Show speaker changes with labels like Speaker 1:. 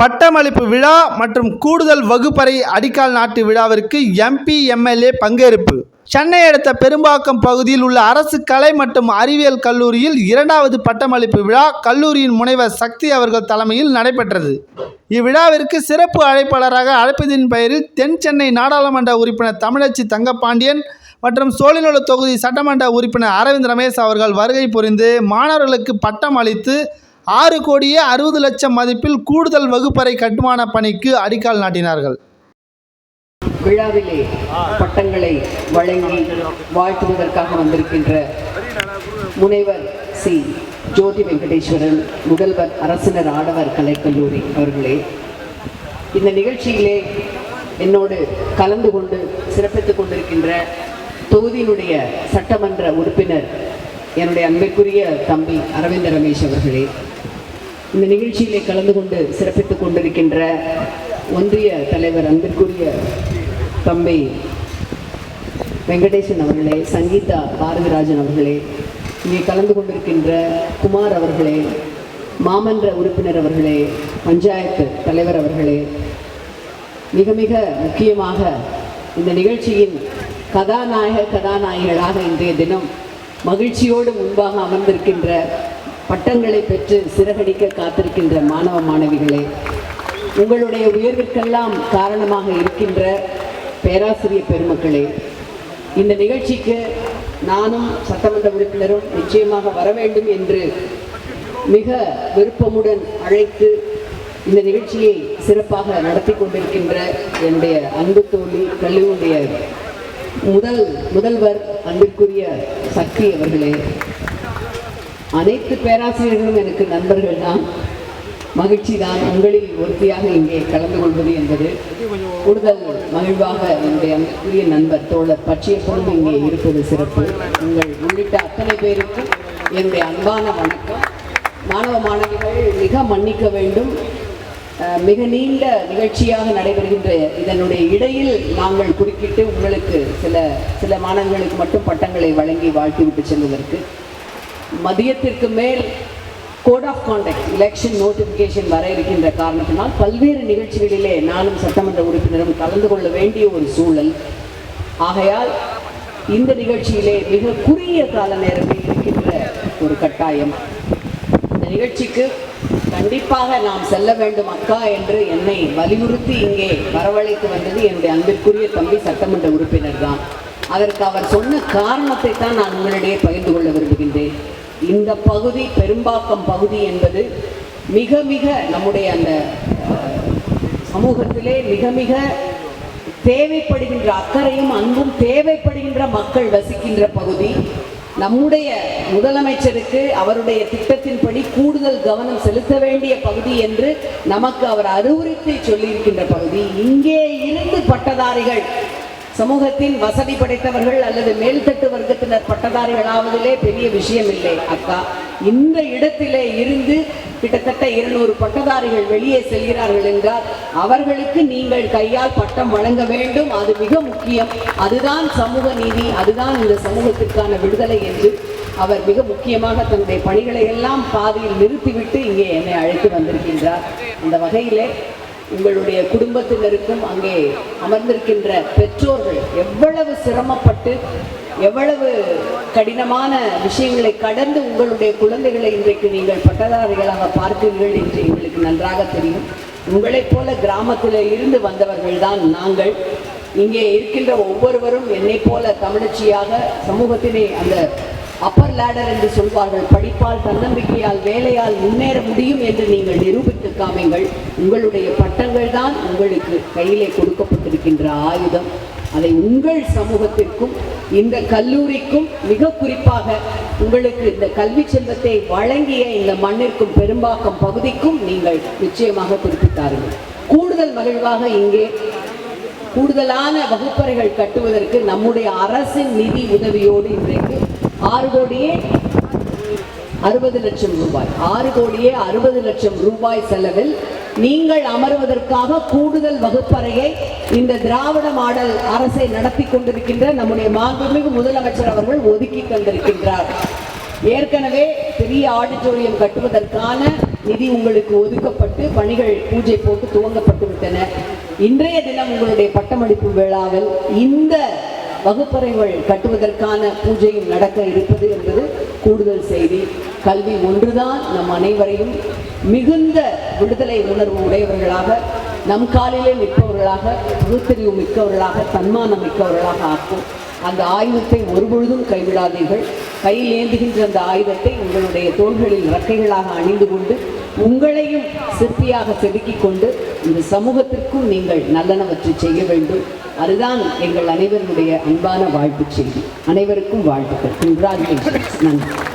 Speaker 1: பட்டமளிப்பு விழா மற்றும் கூடுதல் வகுப்பறை அடிக்கால் நாட்டு விழாவிற்கு எம்பி எம்எல்ஏ பங்கேற்பு. சென்னை அடுத்த பெரும்பாக்கம் பகுதியில் உள்ள அரசு கலை மற்றும் அறிவியல் கல்லூரியில் இரண்டாவது பட்டமளிப்பு விழா கல்லூரியின் முனைவர் சக்தி அவர்கள் தலைமையில் நடைபெற்றது. இவ்விழாவிற்கு சிறப்பு அழைப்பாளராக அழைப்பதின் பெயரில் தென் சென்னை நாடாளுமன்ற உறுப்பினர் தமிழச்சி தங்கப்பாண்டியன் மற்றும் சோழிநூல தொகுதி சட்டமன்ற உறுப்பினர் அரவிந்த் ரமேஷ் அவர்கள் வருகை புரிந்து மாணவர்களுக்கு பட்டம் அளித்து ஆறு கோடியே அறுபது லட்சம் மதிப்பில் கூடுதல் வகுப்பறை கட்டுமான பணிக்கு அடிக்கால் நாட்டினார்கள்.
Speaker 2: விழாவிலே பட்டங்களை வழங்கி வாழ்த்துவதற்காக வந்திருக்கின்ற முனைவர் சி. ஜோதி வெங்கடேஸ்வரன் முதல்வர் அரசினர் ஆடவர் கலைக்கல்லூரி அவர்களே இந்த நிகழ்ச்சியிலே என்னோடு கலந்து கொண்டு சிறப்பித்துக் கொண்டிருக்கின்ற தொகுதியினுடைய சட்டமன்ற உறுப்பினர் என்னுடைய அன்பிற்குரிய தம்பி அரவிந்த ரமேஷ் அவர்களே இந்த நிகழ்ச்சியிலே கலந்து கொண்டு சிறப்பித்துக் கொண்டிருக்கின்ற ஒன்றிய தலைவர் அன்பிற்குரிய தம்பி வெங்கடேசன் அவர்களே சங்கீதா பாரதிராஜன் அவர்களே இங்கே கலந்து கொண்டிருக்கின்ற குமார் அவர்களே மாமன்ற உறுப்பினர் அவர்களே பஞ்சாயத்து தலைவர் அவர்களே மிக மிக முக்கியமாக இந்த நிகழ்ச்சியின் கதாநாயக கதாநாயகர்களாக இன்றைய தினம் மகிழ்ச்சியோடு முன்பாக அமர்ந்திருக்கின்ற பட்டங்களை பெற்று சிறகடிக்க காத்திருக்கின்ற மாணவ மாணவிகளே உங்களுடைய உயர்விற்கெல்லாம் காரணமாக இருக்கின்ற பேராசிரியர் பெருமக்களே இந்த நிகழ்ச்சிக்கு நானும் சட்டமன்ற உறுப்பினரும் நிச்சயமாக வர வேண்டும் என்று மிக விருப்பமுடன் அழைத்து இந்த நிகழ்ச்சியை சிறப்பாக நடத்தி கொண்டிருக்கின்ற என்னுடைய அன்பு தோழி கல்லூரிய முதல் முதல்வர் அன்பிற்குரிய சக்தி அவர்களே அனைத்து பேராசிரியர்களும் எனக்கு நண்பர்கள் தான். மகிழ்ச்சி தான் உங்களில் ஒருத்தியாக இங்கே கலந்து கொள்வது என்பது. கூடுதல் மகிழ்வாக என்னுடைய அன்புக்குரிய நண்பர் தோழர் பச்சையப்பனும் இங்கே இருப்பது சிறப்பு. உங்கள் உள்ளிட்ட அத்தனை பேருக்கும் என்னுடைய அன்பான வணக்கம். மாணவ மாணவிகள் மிக மன்னிக்க வேண்டும். மிக நீண்ட நிகழ்ச்சியாக நடைபெறுகின்ற இதனுடைய இடையில் நாங்கள் குறுக்கிட்டு உங்களுக்கு சில சில மாணவர்களுக்கு மட்டும் பட்டங்களை வழங்கி வாழ்த்திவிட்டு செல்வதற்கு மதியத்திற்கு மேல் code of conduct election notification வர இருக்கின்ற காரணத்தினால் பல்வேறு நிகழ்ச்சிகளிலே நானும் சட்டமன்ற உறுப்பினரும் கலந்து கொள்ள வேண்டிய ஒரு சூழல். ஆகையால் இந்த நிகழ்ச்சியிலே மிக குறுகிய கால நேரத்தில் இருக்கின்ற ஒரு கட்டாயம். இந்த நிகழ்ச்சிக்கு கண்டிப்பாக நாம் செல்ல வேண்டும் அக்கா என்று என்னை வலியுறுத்தி இங்கே வரவழைத்து வந்தது என்னுடைய அன்பிற்குரிய தம்பி சட்டமன்ற உறுப்பினர் தான் அதற்கு அவர் சொன்ன காரணத்தை தான் நான் உங்களிடையே பகிர்ந்து கொள்ள விரும்புகின்றேன் இந்த பகுதி பெரும்பாக்கம் பகுதி என்பது மிக மிக நம்முடைய அந்த சமூகத்திலே மிக மிக தேவைப்படுகின்ற அக்கறையும் அன்பும் தேவைப்படுகின்ற மக்கள் வசிக்கின்ற பகுதி. நம்முடைய முதலமைச்சருக்கு அவருடைய திட்டத்தின்படி கூடுதல் கவனம் செலுத்த வேண்டிய பகுதி என்று நமக்கு அவர் அறிவுறுத்தி சொல்லியிருக்கின்ற பகுதி. இங்கே இருந்து பட்டதாரிகள் சமூகத்தின் வசதி படைத்தவர்கள் அல்லது மேல்தட்டு வர்க்கத்தினர் பட்டதாரிகளாவதிலே பெரிய விஷயம் இல்லை அக்கா இந்த இடத்திலே இருந்து கிட்டத்தட்ட இருநூறு பட்டதாரிகள் வெளியே செல்கிறார்கள் என்றால் அவர்களுக்கு நீங்கள் கையால் பட்டம் வழங்க வேண்டும். அது மிக முக்கியம். அதுதான் சமூக நீதி அதுதான் இந்த சமூகத்திற்கான விடுதலை என்று அவர் மிக முக்கியமாக தன்னுடைய பணிகளை எல்லாம் பாதியில் நிறுத்திவிட்டு இங்கே என்னை அழைத்து வந்திருக்கின்றார். அந்த வகையிலே உங்களுடைய குடும்பத்தினருக்கும் அங்கே அமர்ந்திருக்கின்ற பெற்றோர்கள் எவ்வளவு சிரமப்பட்டு எவ்வளவு கடினமான விஷயங்களை கடந்து உங்களுடைய குழந்தைகளை இன்றைக்கு நீங்கள் பட்டதாரிகளாக பார்க்கிறீர்கள் என்று எங்களுக்கு நன்றாக தெரியும். உங்களைப் போல கிராமத்தில் இருந்து வந்தவர்கள் தான் நாங்கள். இங்கே இருக்கின்ற ஒவ்வொருவரும் என்னை போல தமிழச்சியாக சமூகத்தினை அந்த அப்பர் லேடர் என்று சொல்வார்கள். படிப்பால் தன்னம்பிக்கையால் வேலையால் முன்னேற முடியும் என்று நீங்கள் நிரூபித்து காமிங்கள் உங்களுடைய பட்டங்கள் தான் உங்களுக்கு கையிலே கொடுக்கப்பட்டிருக்கின்ற ஆயுதம். அதை உங்கள் சமூகத்திற்கும் இந்த கல்லூரிக்கும் மிக குறிப்பாக உங்களுக்கு இந்த கல்வி செல்வத்தை வழங்கிய இந்த மண்ணிற்கும் பெரும்பாக்கம் பகுதிக்கும் நீங்கள் நிச்சயமாக குறிப்பிட்டார்கள். கூடுதல் மகிழ்வாக இங்கே கூடுதலான வகுப்பறைகள் கட்டுவதற்கு நம்முடைய அரசின் நிதி உதவியோடு இன்றைக்கு ஆறு கோடியே அறுபது லட்சம் ரூபாய். ஆறு கோடியே அறுபது லட்சம் ரூபாய் செலவில் நீங்கள் அமர்வதற்காக கூடுதல் வகுப்பறையை இந்த திராவிட மாடல் அரசை நடத்தி கொண்டிருக்கின்ற நம்முடைய மாண்புமிகு முதலமைச்சர் அவர்கள் ஒதுக்கி தந்திருக்கின்றார். ஏற்கனவே பெரிய ஆடிட்டோரியம் கட்டுவதற்கான நிதி உங்களுக்கு ஒதுக்கப்பட்டு பணிகள் பூஜை போட்டு துவங்கப்பட்டு விட்டன. இன்றைய தினம் உங்களுடைய பட்டமளிப்பு விழாவில் இந்த வகுப்பறைகள் கட்டுவதற்கான பூஜையும் நடக்க இருப்பது என்பது கூடுதல் செய்தி. கல்வி ஒன்றுதான் நம் அனைவரையும் மிகுந்த விடுதலை உணர்வு உடையவர்களாக நம் காலிலே நிற்பவர்களாக பகுத்தறிவு மிக்கவர்களாக தன்மானம் மிக்கவர்களாக ஆக்கும். அந்த ஆயுதத்தை ஒருபொழுதும் கைவிடாதீர்கள். கையில் ஏந்துகின்ற அந்த ஆயுதத்தை உங்களுடைய தோள்களில் இறக்கைகளாக அணிந்து கொண்டு உங்களையும் சிற்பியாக செதுக்கிக் கொண்டு இந்த சமூகத்திற்கும் நீங்கள் நல்லனவற்றை செய்ய வேண்டும். அதுதான் எங்கள் அனைவருடைய அன்பான வாழ்த்துச் செய்தி. அனைவருக்கும் வாழ்த்துக்கள். நன்றி.